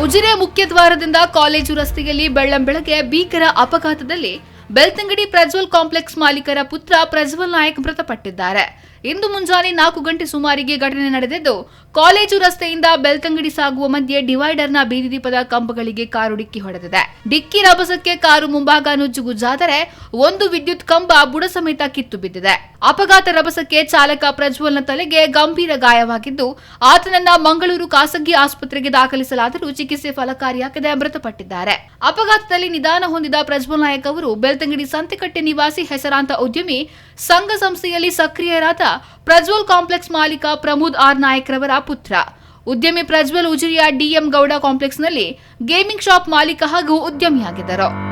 Ujire ಮುಖ್ಯದ್ವಾರದಿಂದ college ರಸ್ತೆಯಲ್ಲಿ ಬೆಳ್ಳಂಬೆಳಗ್ಗೆ ಭೀಕರ ಅಪಘಾತದಲ್ಲಿ ಬೆಳ್ತಂಗಡಿ ಪ್ರಜ್ವಲ್ ಕಾಂಪ್ಲೆಕ್ಸ್ ಮಾಲೀಕರ ಪುತ್ರ ಪ್ರಜ್ವಲ್ ನಾಯಕ್ ಮೃತಪಟ್ಟಿದ್ದಾರೆ. ಇಂದು ಮುಂಜಾನೆ ನಾಲ್ಕು ಗಂಟೆ ಸುಮಾರಿಗೆ ಘಟನೆ ನಡೆದಿದ್ದು, ಕಾಲೇಜು ರಸ್ತೆಯಿಂದ ಬೆಳ್ತಂಗಡಿ ಸಾಗುವ ಮಧ್ಯೆ ಡಿವೈಡರ್ನ ಬೀದಿ ದೀಪದ ಕಂಬಗಳಿಗೆ ಕಾರು ಡಿಕ್ಕಿ ಹೊಡೆದಿದೆ. ಡಿಕ್ಕಿ ರಭಸಕ್ಕೆ ಕಾರು ಮುಂಭಾಗ ನುಜ್ಜುಗುಜ್ಜಾದರೆ ಒಂದು ವಿದ್ಯುತ್ ಕಂಬ ಬುಡ ಸಮೇತ ಕಿತ್ತು ಬಿದ್ದಿದೆ. ಅಪಘಾತ ರಭಸಕ್ಕೆ ಚಾಲಕ ಪ್ರಜ್ವಲ್ನ ತಲೆಗೆ ಗಂಭೀರ ಗಾಯವಾಗಿದ್ದು, ಆತನನ್ನ ಮಂಗಳೂರು ಖಾಸಗಿ ಆಸ್ಪತ್ರೆಗೆ ದಾಖಲಿಸಲಾದರೂ ಚಿಕಿತ್ಸೆ ಫಲಕಾರಿಯಾಗದೆ ಮೃತಪಟ್ಟಿದ್ದಾರೆ. ಅಪಘಾತದಲ್ಲಿ ನಿಧಾನ ಹೊಂದಿದ ಪ್ರಜ್ವಲ್ ನಾಯಕ್ ಅವರು ಬೆಳ್ತಂಗಡಿ ಸಂತೆಕಟ್ಟೆ ನಿವಾಸಿ ಹೆಸರಾಂತ ಉದ್ಯಮಿ, ಸಂಘ ಸಂಸ್ಥೆಯಲ್ಲಿ ಸಕ್ರಿಯರಾದ ಪ್ರಜ್ವಲ್ ಕಾಂಪ್ಲೆಕ್ಸ್ ಮಾಲೀಕ ಪ್ರಮೋದ್ ಆರ್ ನಾಯಕ್ ರವರ ಪುತ್ರ. ಉದ್ಯಮಿ ಪ್ರಜ್ವಲ್ ಉಜಿರಿಯ ಡಿಎಂ ಗೌಡ ಕಾಂಪ್ಲೆಕ್ಸ್ನಲ್ಲಿ ಗೇಮಿಂಗ್ ಶಾಪ್ ಮಾಲೀಕ ಹಾಗೂ ಉದ್ಯಮಿಯಾಗಿದ್ದರು.